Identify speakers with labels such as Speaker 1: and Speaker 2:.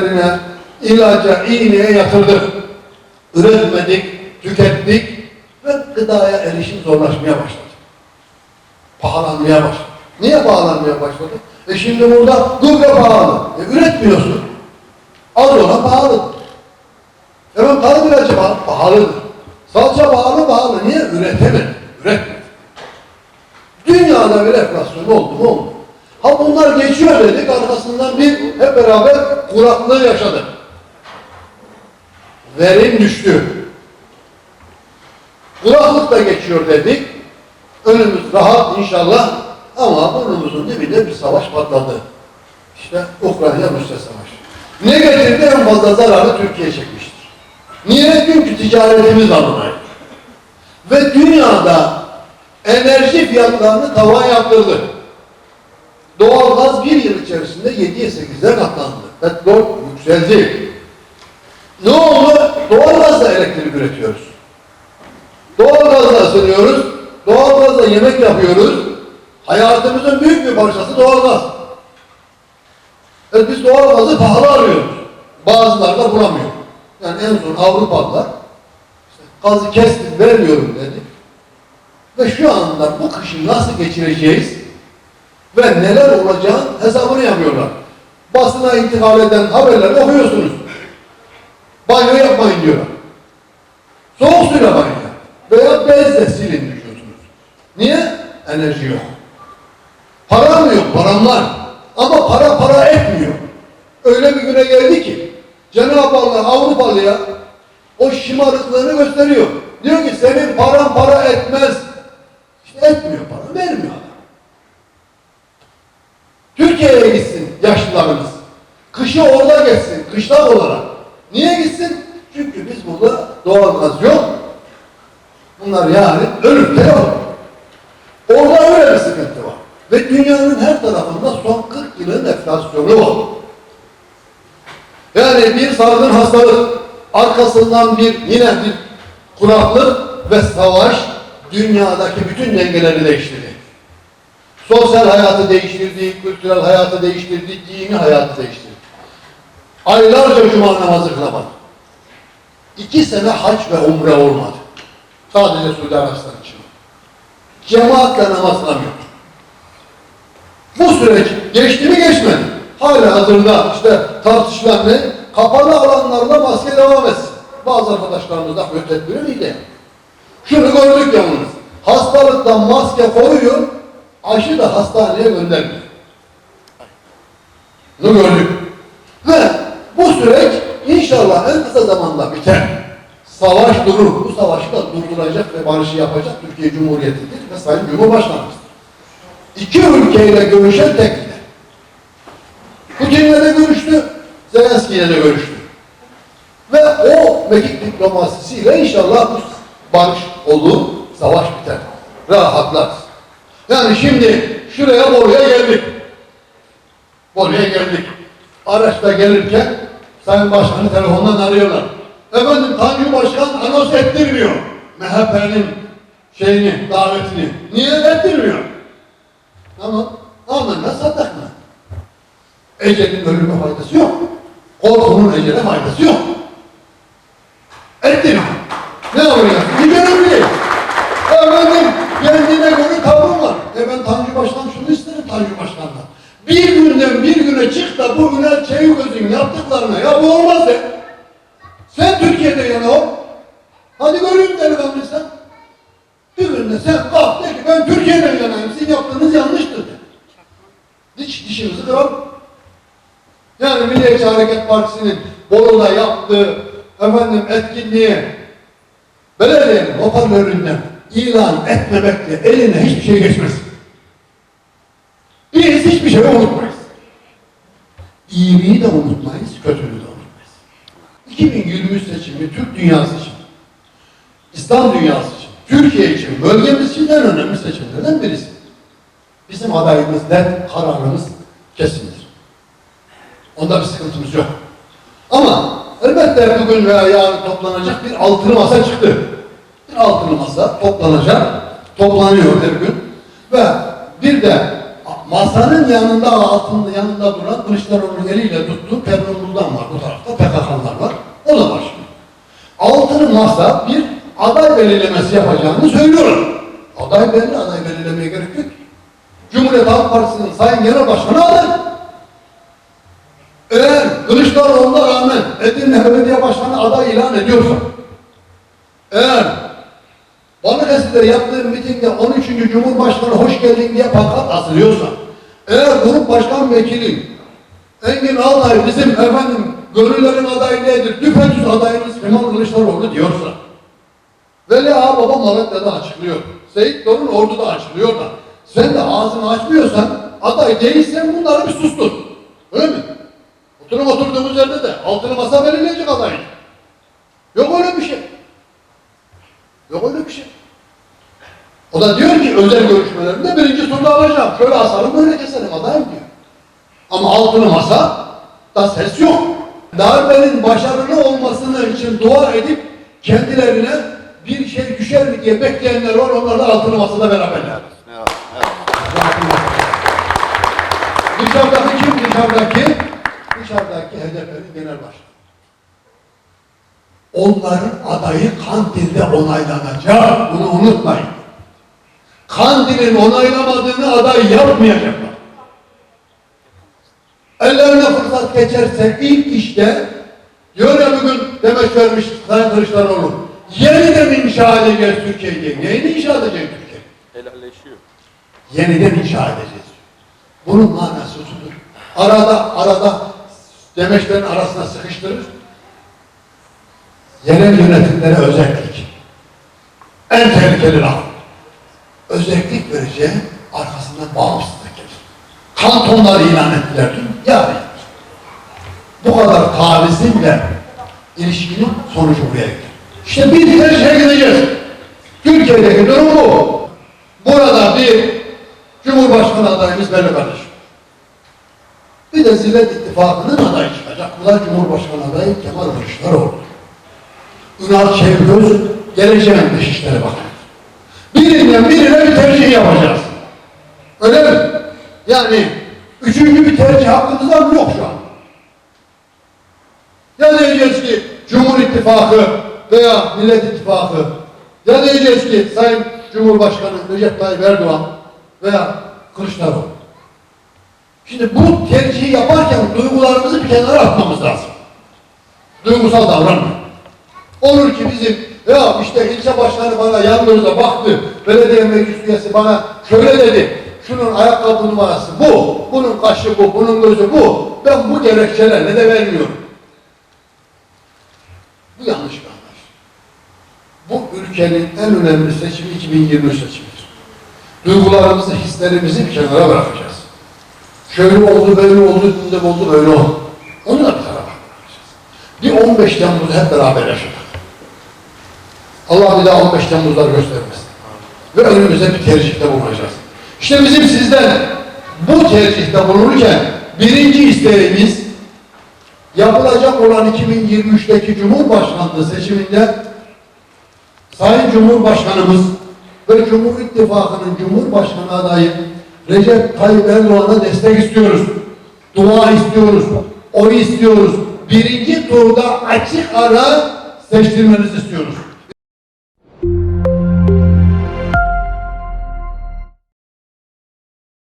Speaker 1: tesislerine, ilaca, iğneye yatırdık. Üretmedik, tükettik ve gıdaya erişim zorlaşmaya başladı. Pahalanmaya başladı. Niye pahalanmaya başladı? E şimdi burada gübre pahalı. E üretmiyorsun. Az olan pahalı. Efendim tarım ilacı pahalı, pahalıdır. Salça pahalı pahalı. Niye? Üretemedi. Üretmedi. Dünyada bir enflasyon oldu mu oldu. Ha bunlar geçiyor dedik arkasından bir hep beraber kuraklığı yaşadık. Verim düştü. Kuraklık da geçiyor dedik. Önümüz rahat inşallah ama burnumuzun dibinde bir savaş patladı. İşte Ukrayna-Rusya savaşı. Ne getirdi? En fazla zararı Türkiye çekmiştir. Niye? Çünkü ticaretimiz alınaydı. Ve dünyada enerji fiyatlarını tavan yaptırdı. Doğalgaz bir yıl içerisinde 7'ye 8'e katlandı. Petrol yükseldi. Ne oldu? Doğalgazla elektrik üretiyoruz. Doğalgazla ısınıyoruz. Doğalgazla yemek yapıyoruz. Hayatımızın büyük bir parçası doğalgaz. Evet, biz doğalgazı pahalı arıyoruz. Bazıları da bulamıyor. Yani en son Avrupalılar işte gazı kestik vermiyorum dedi. Ve şu anda bu kışı nasıl geçireceğiz ve neler olacağın hesabını yapıyorlar. Basına intikal eden haberleri okuyorsunuz. Banyo yapmayın diyorlar. Soğuk suyla banyo. Veya bezle silin diyorsunuz. Niye? Enerji yok. Para mı yok? Param var. Ama para para etmiyor. Öyle bir güne geldi ki Cenab-ı Allah Avrupalıya o şımarıklığını gösteriyor. Diyor ki senin paran para etmez. İşte etmiyor para, vermiyor. Türkiye'ye gitsin yaşlılarımız. Kışı orada geçsin, kışlak olarak. Niye gitsin? Çünkü biz burada doğalgaz yok. Bunlar yani ölüm de yok. Orada öyle bir sıkıntı var. Ve dünyanın her tarafında son 40 yılın enflasyonu var. Yani bir salgın hastalık, arkasından bir yine bir kuraklık ve savaş dünyadaki bütün dengeleri değiştirdi. Sosyal hayatı değiştirdi, kültürel hayatı değiştirdi, dini hayatı değiştirdi. Aylarca cuma namazı kılamadı. İki sene hac ve umre olmadı. Sadece Suudi Arabistan için. Cemaatle namaz kılamıyor. Bu süreç geçti mi geçmedi. Hala hazırda işte tartışılan ne? Kapalı alanlarda maske devam etsin. Bazı arkadaşlarımız da tedbiri miydi? Şunu gördük yalnız. Hastalıktan maske koruyor, aşı da hastaneye göndermiyor. Bunu gördük. Ve bu süreç inşallah en kısa zamanda biter. Savaş durur. Bu savaşı da durduracak ve barışı yapacak Türkiye Cumhuriyeti'dir ve Sayın Cumhurbaşkanımızdır. İki ülkeyle görüşen tek lider. Putin'le de görüştü, Zelenski'yle de görüştü. Ve o mekik diplomasisiyle inşallah bu barış olur, savaş biter. Rahatlar. Yani şimdi şuraya Bolu'ya geldik. Bolu'ya geldik. Araçta gelirken Sayın Başkanı telefondan arıyorlar. Efendim Tanju Başkan anons ettirmiyor. MHP'nin şeyini, davetini. Niye ettirmiyor? Ama Almanlar satak mı? Ecelin ölüme faydası yok. Korkunun ecele faydası yok. Türkiye'de yana ol. Hadi göreyim delikanlı sen. Bir günde sen kalk de ki ben Türkiye'den yanayım. Sizin yaptığınız yanlıştır. Diş, dişimizi kıralım. Yani Milliyetçi Hareket Partisi'nin Bolu'da yaptığı efendim etkinliğe belediyenin hoparlöründen ilan etmemekle eline hiçbir şey geçmez. Biz hiçbir şey unutmayız. İyiliği de unutmayız. 2023 seçimi Türk dünyası için, İslam dünyası için, Türkiye için, bölgemiz için en önemli seçimlerden birisi. Bizim adayımız net, kararımız kesindir. Onda bir sıkıntımız yok. Ama elbette bugün veya yarın toplanacak bir altılı masa çıktı. Bir altılı masa toplanacak, toplanıyor her gün ve bir de masanın yanında altında yanında duran Kılıçdaroğlu'nun eliyle tuttuğu Pemrun Buldan var bu tarafta PKK'lılar var. O da başlıyor. Masa bir aday belirlemesi yapacağını söylüyorlar. Aday belli, aday belirlemeye gerek yok. Cumhuriyet Halk Partisi'nin Sayın Genel Başkanı aday. Eğer Kılıçdaroğlu'na rağmen Edirne Belediye Başkanı aday ilan ediyorsa, eğer Balıkesir'de yaptığım mitingde 13. Cumhurbaşkanı hoş geldin diye pankart asılıyorsa, eğer grup başkan vekili Engin Altay bizim efendim gönüllerin adayı nedir? Düpedüz adayımız Kemal Kılıçdaroğlu diyorsa, Veli Ağa Baba Malatya'da açıklıyor. Seyit Dorun Ordu'da açıklıyor da. Sen de ağzını açmıyorsan, aday değilsen bunları bir sustur. Öyle mi? Oturum oturduğumuz yerde de altılı masa belirleyecek aday. Yok öyle bir şey. Yok öyle bir şey. O da diyor ki özel görüşmelerinde birinci turda alacağım. Şöyle asarım böyle keserim adayım diyor. Ama altılı masa da ses yok. Darbenin başarılı olmasını için dua edip kendilerine bir şey düşer mi diye bekleyenler var. Onlar da altılı masada beraberler.
Speaker 2: Evet, evet.
Speaker 1: Dışarıdaki kim? Dışarıdaki dışarıdaki HDP'nin genel başkanı. Onların adayı Kandil'de onaylanacak. Bunu unutmayın. Kandil'in onaylamadığını aday yapmayacaklar. Ellerine fırsat geçerse ilk işte diyor ya bugün demek vermiş Sayın Kılıçdaroğlu yeniden inşa edeceğiz Türkiye'yi. Neyini inşa edecek Türkiye?
Speaker 2: Helalleşiyor.
Speaker 1: yeniden inşa edeceğiz. Bunun manası şudur. Arada arada demeçlerin arasına sıkıştırır. Yerel yönetimlere özellik. En tehlikeli laf. Özellik vereceğin arkasından bağımsızlık gelir. Kantonlar ilan ettiler dün. Yani bu kadar tavizimle ilişkinin sonucu buraya gelir. İşte bir tercihe gideceğiz. Türkiye'deki durum bu. Burada bir Cumhurbaşkanı adayımız belli kardeşim. Bir de Zillet İttifakı'nın adayı çıkacak. Bu da Cumhurbaşkanı adayı Kemal Kılıçdaroğlu. Ünal Çevgöz geleceğin Dışişleri Bakanı. Birinden birine bir tercih yapacağız. Öyle mi? Yani üçüncü bir tercih hakkımız var mı? Yok şu an. Ya diyeceğiz ki Cumhur İttifakı veya Millet İttifakı ya diyeceğiz ki Sayın Cumhurbaşkanı Recep Tayyip Erdoğan veya Kılıçdaroğlu. Şimdi bu tercihi yaparken duygularımızı bir kenara atmamız lazım. Duygusal davranmayın. Olur ki bizim ya işte ilçe başkanı bana yan gözle baktı, belediye meclis üyesi bana şöyle dedi, şunun ayakkabı numarası bu, bunun kaşı bu, bunun gözü bu, ben bu gerekçelerle de vermiyorum. Bu yanlış bir anlayış. Bu ülkenin en önemli seçimi 2023 seçimidir. Duygularımızı, hislerimizi bir kenara bırakacağız. Şöyle oldu, böyle oldu, gündem oldu, böyle oldu. Onu da bir tarafa bırakacağız. Bir 15 Temmuz'u hep beraber yaşadık. Allah bir daha 15 Temmuz'lar göstermesin. Ve önümüze bir tercihte bulunacağız. İşte bizim sizden bu tercihte bulunurken birinci isteğimiz yapılacak olan 2023'teki Cumhurbaşkanlığı seçiminde Sayın Cumhurbaşkanımız ve Cumhur İttifakı'nın Cumhurbaşkanı adayı Recep Tayyip Erdoğan'a destek istiyoruz. Dua istiyoruz. Oy istiyoruz. Birinci turda açık ara seçtirmenizi istiyoruz.